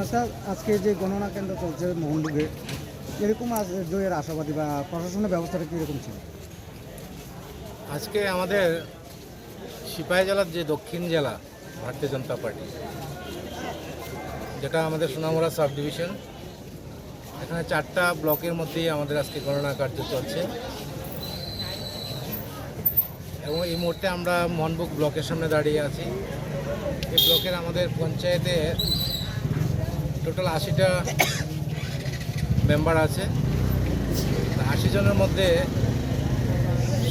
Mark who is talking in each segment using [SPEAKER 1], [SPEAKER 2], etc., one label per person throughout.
[SPEAKER 1] আচ্ছা আজকে যে গণনা কেন্দ্র চলছে মোহনবুগে এরকম আজ- জয়ের আশাবাদী বা প্রশাসনের ব্যবস্থাটা কীরকম ছিল?
[SPEAKER 2] আজকে আমাদের সিপাহী জেলার যে দক্ষিণ জেলা ভারতীয় জনতা পার্টি, যেটা আমাদের সোনামুড়া সাব ডিভিশন, এখানে চারটা ব্লকের মধ্যেই আমাদের আজকে গণনা কার্য চলছে। এবং এই মুহূর্তে আমরা মনবুক ব্লকের সামনে দাঁড়িয়ে আছি। এই ব্লকের আমাদের পঞ্চায়েতে টোটাল আশিটা মেম্বার আছে। আশি জনের মধ্যে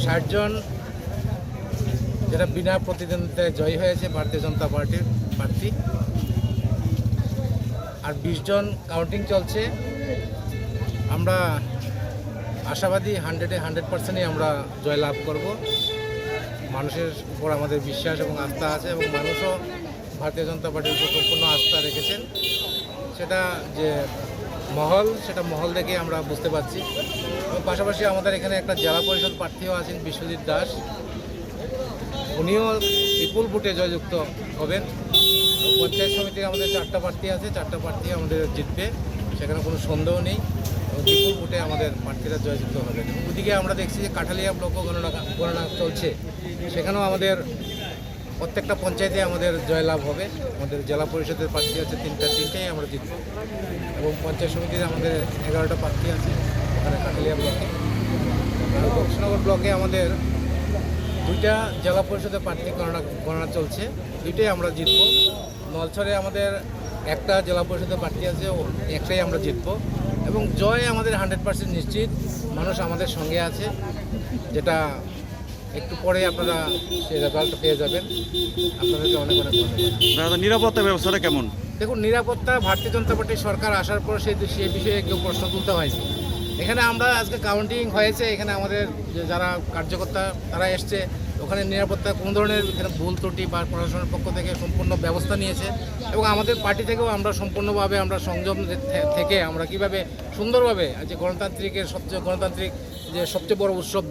[SPEAKER 2] ষাট জন যারা বিনা প্রতিদ্বন্দ্বিতায় জয়ী হয়েছে ভারতীয় জনতা পার্টির প্রার্থী। আর বিশ জন কাউন্টিং চলছে। আমরা আশাবাদী হান্ড্রেডে হান্ড্রেড পার্সেন্টই আমরা জয়লাভ করব। মানুষের উপর আমাদের বিশ্বাস এবং আস্থা আছে এবং মানুষও ভারতীয় জনতা পার্টির উপর সম্পূর্ণ আস্থা রেখেছেন। সেটা যে মহল, সেটা মহল দেখে আমরা বুঝতে পারছি। এবং পাশাপাশি আমাদের এখানে একটা জেলা পরিষদ প্রার্থীও আছেন বিশ্বজিৎ দাস। উনিও বিপুল ভোটে জয়যুক্ত হবেন। পঞ্চায়েত সমিতির আমাদের চারটা প্রার্থী আছে, চারটা প্রার্থী আমাদের জিতবে, সেখানে কোনো সন্দেহ নেই। বিপুল ভোটে আমাদের প্রার্থীরা জয়যুক্ত হবেন। ওদিকে আমরা দেখছি যে কাঠালিয়া ব্লক গণনা গণনা চলছে। সেখানেও আমাদের প্রত্যেকটা পঞ্চায়েতে আমাদের জয়লাভ হবে। আমাদের জেলা পরিষদের প্রার্থী আছে তিনটা, তিনটেই আমরা জিতব। এবং পঞ্চায়েত সমিতির আমাদের এগারোটা প্রার্থী আছে, ওখানে কাঠালিয়া ব্লকে। বক্সনগর ব্লকে আমাদের দুইটা জেলা পরিষদের প্রার্থী গণনা গণনা চলছে, দুইটাই আমরা জিতব। নলছরে আমাদের একটা জেলা পরিষদের প্রার্থী আছে একটাই আমরা জিতব। এবং জয় আমাদের হান্ড্রেড পার্সেন্ট নিশ্চিত, মানুষ আমাদের সঙ্গে আছে, যেটা একটু পরে আপনারা সেই রেজাল্ট পেয়ে যাবেন। আপনাদেরকে অনেক অনেক ধন্যবাদ।
[SPEAKER 3] নিরাপত্তা ব্যবস্থাটা কেমন?
[SPEAKER 2] দেখুন নিরাপত্তা ভারতীয় জনতা পার্টির সরকার আসার পর সেই সেই বিষয়ে কেউ প্রশ্ন তুলতে হয়নি। এখানে আমরা আজকে কাউন্টিং হয়েছে। এখানে আমাদের যে যারা কার্যকর্তা তারা এসছে। ওখানে নিরাপত্তা কোনো ধরনের এখানে ভুল ত্রুটি বা প্রশাসনের পক্ষ থেকে সম্পূর্ণ ব্যবস্থা নিয়েছে এবং আমাদের পার্টি থেকেও আমরা সম্পূর্ণভাবে আমরা সংযম থেকে আমরা কীভাবে সুন্দরভাবে যে গণতান্ত্রিকের সবচেয়ে গণতান্ত্রিক যে সবচেয়ে বড় উৎসব